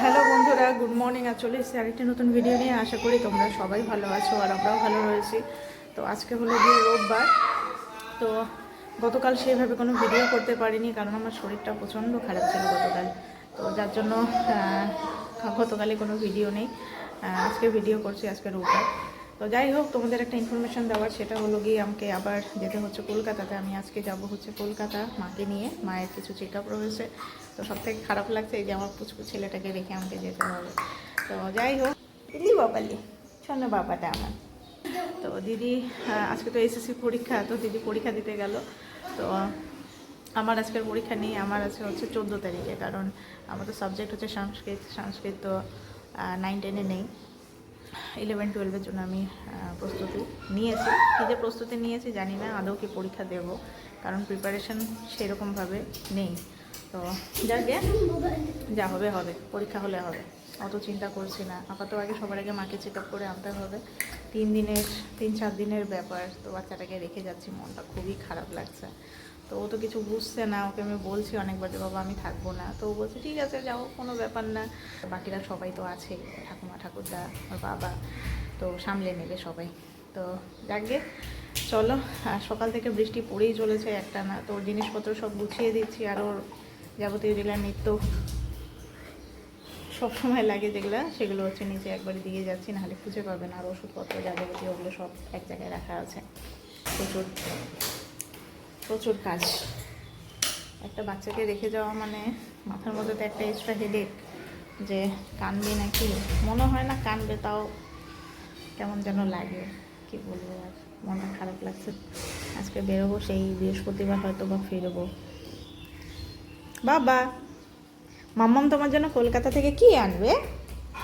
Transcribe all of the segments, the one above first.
Hello বন্ধুরা, good morning. আর চলে এসেছি আরেকটি নতুন ভিডিও নিয়ে। আশা করি তোমরা সবাই ভালো আছো আর আমরাও ভালো রয়েছি। তো আজকে হলো গিয়ে রোববার, তো গতকাল সেইভাবে কোনো ভিডিও করতে পারিনি কারণ আমার শরীরটা প্রচণ্ড খারাপ ছিল গতকাল। তো যার জন্য গতকালে কোনো ভিডিও নেই। আজকে ভিডিও করছি, আজকে রোববার। তো যাই হোক, তোমাদের একটা ইনফরমেশন দেওয়ার সেটা হলো গিয়ে আমাকে আবার যেতে হচ্ছে কলকাতাতে। আমি আজকে যাব হচ্ছে কলকাতা মাকে নিয়ে, মায়ের কিছু চেক আপ রয়েছে। তো সব থেকে খারাপ লাগছে এই যে আমার পুচকু ছেলেটাকে রেখে আমাকে যেতে হবে। তো যাই হোক, দিদি বাবালি শোন বাবাটা আমার। তো দিদি আজকে তো এসএসসি পরীক্ষা, তো দিদি পরীক্ষা দিতে গেল। তো আমার আজকের পরীক্ষা নেই, আমার আজকে হচ্ছে চোদ্দ তারিখে, কারণ আমাদের সাবজেক্ট হচ্ছে সংস্কৃত সংস্কৃত তো নাইন টেনে নেই। ইলেভেন টুয়েলভের জন্য আমি প্রস্তুতি নিয়েছি। কী যে প্রস্তুতি নিয়েছি জানি না, আদৌ কি পরীক্ষা দেব, কারণ প্রিপারেশন সেরকমভাবে নেই। তো যাকে যা হবে হবে, পরীক্ষা হলে হবে। অত চিন্তা করছি না। আপাতত আগে সবার আগে মাকে চেক আপ করে আনতে হবে। তিন দিনের, তিন চার দিনের ব্যাপার, তো বাচ্চাটাকে রেখে যাচ্ছি, মনটা খুবই খারাপ লাগছে। তো ও তো কিছু বুঝছে না, ওকে আমি বলছি অনেকবার যে, বাবা, আমি থাকব না। তো ও বলছে, ঠিক আছে, যাও, কোনো ব্যাপার না। বাকিরা সবাই তো আছে, ঠাকুমা, ঠাকুরদা, ওর বাবা, তো সামলে নেবে সবাই। তো যাকগে চলো, আর সকাল থেকে বৃষ্টি পড়েই চলেছে একটা না, তো জিনিসপত্র সব গুছিয়ে দিচ্ছি, আর ওর যাবতীয় যেগুলো নিত্য সব সময় লাগে যেগুলো, সেগুলো হচ্ছে নিচে একবারে দিয়ে যাচ্ছি, নাহলে খুঁজে পাবে না, আর ওষুধপত্র যা যাবতীয় ওগুলো সব এক জায়গায় রাখা আছে। প্রচুর। প্রচুর কাজ। একটা বাচ্চাকে রেখে যাওয়া মানে মাথার মধ্যে তো একটা এক্সট্রা হেডেক যে কানবে নাকি? মনে হয় না কানবে, তাও কেমন যেন লাগে। কি বলব আর, মনটা খারাপ লাগছে। আজকে বেরোবো সেই বৃহস্পতিবার হয়তো বা ফিরবো। বাবা, মাম্মাম তোমার জন্য কলকাতা থেকে কি আনবে?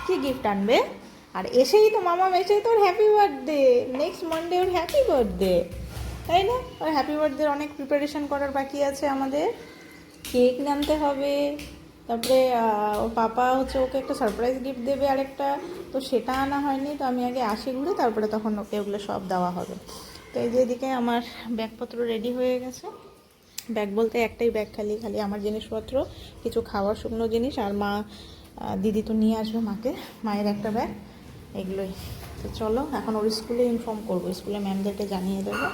কি গিফট আনবে? আর এসেই তো মামাম এসেই তো ওর হ্যাপি বার্থডে নেক্সট মানডে ওর হ্যাপি বার্থডে তাই না? ওর হ্যাপি বার্থডের অনেক প্রিপারেশন করার বাকি আছে আমাদের। কেক নামতে হবে, তারপরে ওর পাপা হচ্ছে ওকে একটা সারপ্রাইজ গিফট দেবে আরেকটা। তো সেটা আনা হয়নি, তো আমি আগে আসি ঘুরে, তারপরে তখন ওকে ওগুলো সব দেওয়া হবে। তো এই যে এদিকে আমার ব্যাগপত্র রেডি হয়ে গেছে। ব্যাগ বলতে একটাই ব্যাগ খালি খালি আমার জিনিসপত্র, কিছু খাওয়ার শুকনো জিনিস, আর মা দিদি তো নিয়ে আসবে মাকে, মায়ের একটা ব্যাগ। এগুলোই। তো চলো, এখন ওর স্কুলে ইনফর্ম করব। স্কুলে ম্যামদেরকে জানিয়ে দেবো।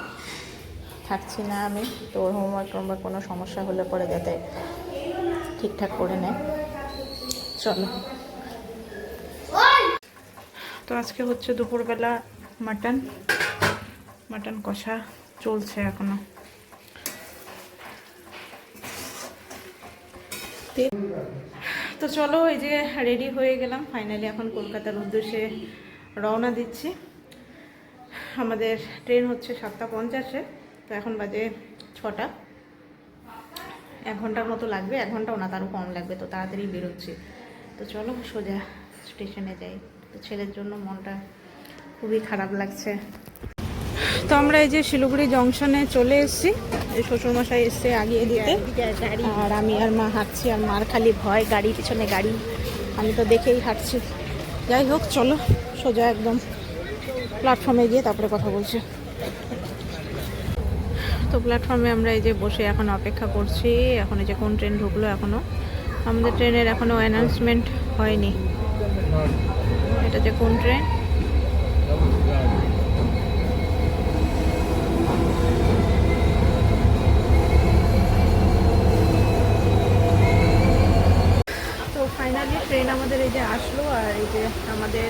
থাকছি না আমি, তো ওর হোমওয়ার্ক টোমওয়ার্ক কোনো সমস্যা হলে পরে যাতে ঠিকঠাক করে নেয়। চলো। তো আজকে হচ্ছে দুপুরবেলা মাটন মাটন কষা চলছে এখনও। তো চলো, এই যে রেডি হয়ে গেলাম। ফাইনালি এখন কলকাতার উদ্দেশ্যে রওনা দিচ্ছি। আমাদের ট্রেন হচ্ছে সাতটা পঞ্চাশে, তো এখন বাজে ছটা। এক ঘণ্টার মতো লাগবে, এক ঘন্টাও না, তারও কম লাগবে, তো তাড়াতাড়ি বেরোচ্ছি। তো চলো সোজা স্টেশনে যাই। তো ছেলের জন্য মনটা খুবই খারাপ লাগছে। তো আমরা এই যে শিলিগুড়ি জংশনে চলে এসেছি। এই শ্বশুরমশাই এসছে আগিয়ে দিতে। আর আমি আর মা হাঁটছি, আর মার খালি ভয়, গাড়ি, পিছনে গাড়ি। আমি তো দেখেই হাঁটছি। যাই হোক, চলো, সোজা একদম প্ল্যাটফর্মে গিয়ে তারপরে কথা বলছি। তো প্ল্যাটফর্মে আমরা এই যে বসে এখন অপেক্ষা করছি, এখন এই যে কোন ট্রেন ঢুকলো এখনও আমাদের ট্রেনের এখনও অ্যানাউন্সমেন্ট হয়নি। এটা যে কোন ট্রেন তো ফাইনালি ট্রেন আমাদের এই যে আসলো আর এই যে আমাদের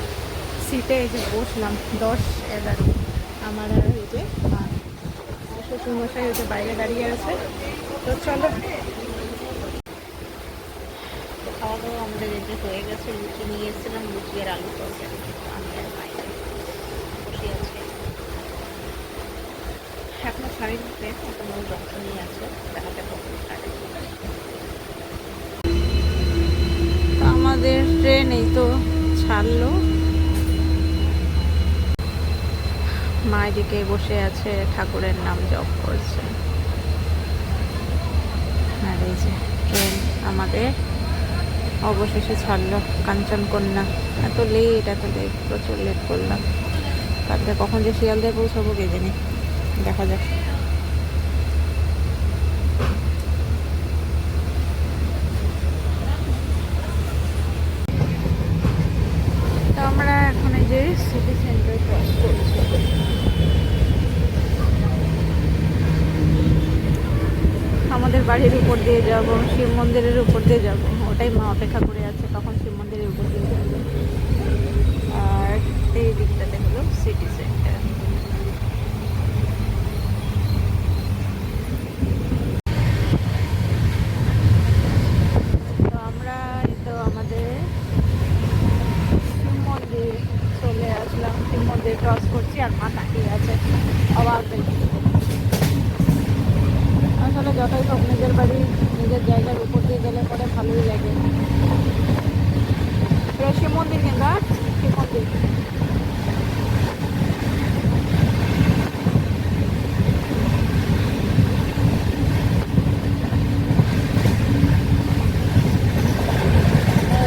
সিটে এই যে বসলাম দশ এগারো। আমার আর এই যে শ্বশুরমশাই ওই যে বাইরে দাঁড়িয়ে আছে। তো চলো। খাওয়া দাওয়া আমাদের এই যে হয়ে গেছে লুচি নিয়ে এসেছিলাম লুচি আর আলু তরকারি। আমি আর বাইরে বসে আছি। এখনও ট্রেন এখনও জংশনই আছে। দেখা যাক কখন ছাড়ে তো আমাদের ট্রেন এই তো ছাড়লো। মা এদিকে বসে আছে, ঠাকুরের নাম জপ করছে। আর এই যে ট্রেন আমাদের অবশেষে ছাড়লো কাঞ্চনকন্যা এত লেট এত লেট প্রচুর লেট করলাম। তারপরে কখন যে শিয়ালদায় পৌঁছাবো কে জানি? দেখা যাক সিটি সেন্টার ক্রস করছি আমাদের বাড়ির উপর দিয়ে যাব, শিব মন্দিরের উপর দিয়ে যাব। ওটাই মা অপেক্ষা করে আছে, কখন শিব মন্দিরের উপর দিয়ে যাব। আর এই দিকটাতে হলো সিটি সেন্টার তো আমরা এই তো আমাদের শিব মন্দির চলে আসলাম শিব মন্দির ক্রস করছি আর মা তাকিয়ে আছে অবাক দেখে আসলে যতই হোক নিজের বাড়ি নিজের জায়গার উপর দিয়ে গেলে পরে ভালোই লাগে এটা শিব মন্দির কিন্তু আর শিব মন্দির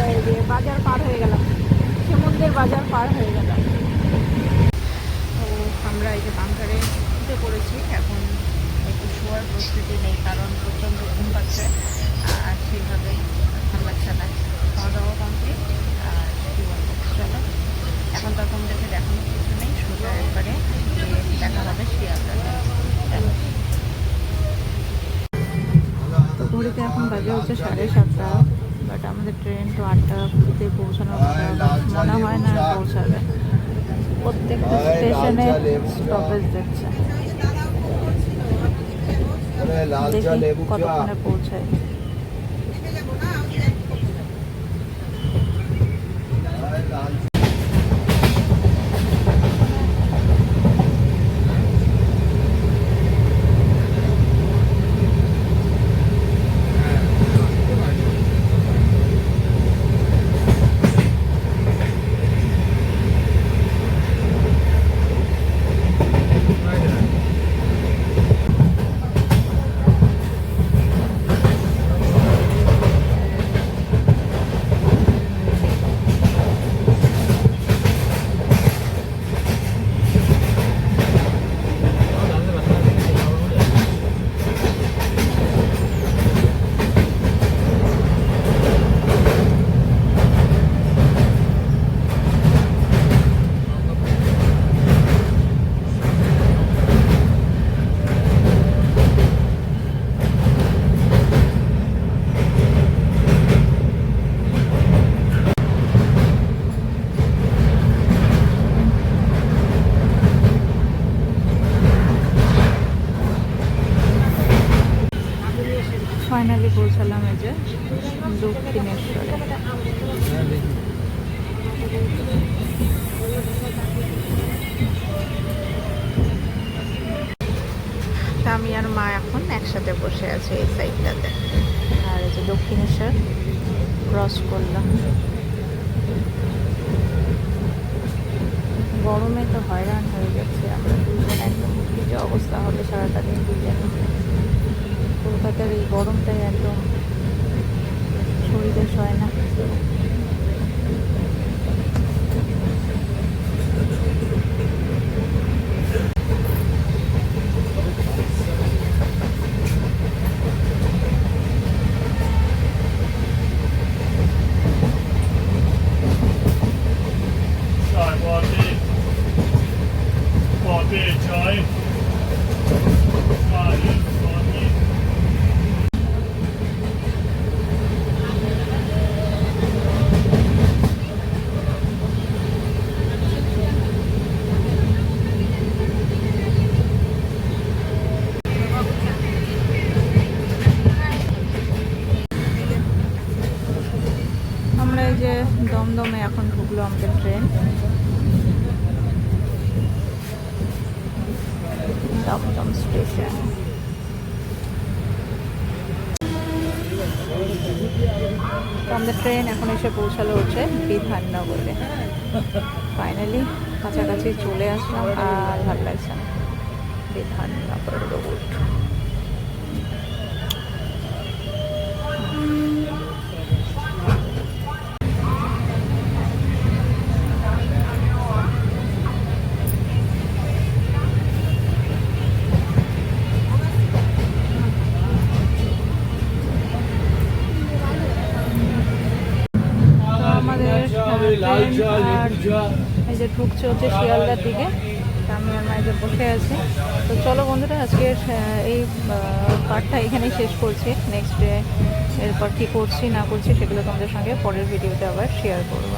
এই যে বাজার পার হয়ে গেলাম শিব মন্দির বাজার পার হয়ে গেলাম তো আমরা এই যে বাংকারে উঠে পড়েছি এখন করার প্রস্তুতি নেই, কারণ প্রচণ্ড ঘুম পাচ্ছে। আর সেইভাবে ভালো লাগছে না। খাওয়া দাওয়া কমপ্লিট আর কী বলব? চলো, এখন তো দেখে দেখানোর কিছু নেই, সোজা একবারে দেখা হবে শিয়ালদাতে। ঘড়িতে এখন বাজে হচ্ছে সাড়ে সাতটা বাট আমাদের ট্রেন তো আটটা পুরীতে পৌঁছানোর মনে হয় না পৌঁছাবে। প্রত্যেকটা স্টেশনে স্টপেজ দেখছে। দেখি কতক্ষণে পৌঁছায় একসাথে বসে আছে এই সাইডটাতে আর এই যে দক্ষিণেশ্বর ক্রস করলাম। গরমে তো হয়রান হয়ে যাচ্ছে আমরা দুজন একদম। যে অবস্থা হবে সারাটা দিন দুজনে। কলকাতার এই গরমটাই একদম শরীরে সয় না। দমদমে এখন ঢুকলো আমাদের ট্রেন। দমদম স্টেশন। আমাদের ট্রেন এখন এসে পৌঁছালো হচ্ছে বিধাননগরে। ফাইনালি কাছাকাছি চলে আসলাম আর ভালো লাগছে না। বিধাননগর রোড এই যে ঢুকছে হচ্ছে শিয়ালদার দিকে আমি আমার মায়েদের বসে আছি। তো চলো বন্ধুরা, আজকের এই পার্টটা এখানেই শেষ করছি। নেক্সট ডে এরপর কী করছি, না করছি সেগুলো তোমাদের সঙ্গে পরের ভিডিওতে আবার শেয়ার করব।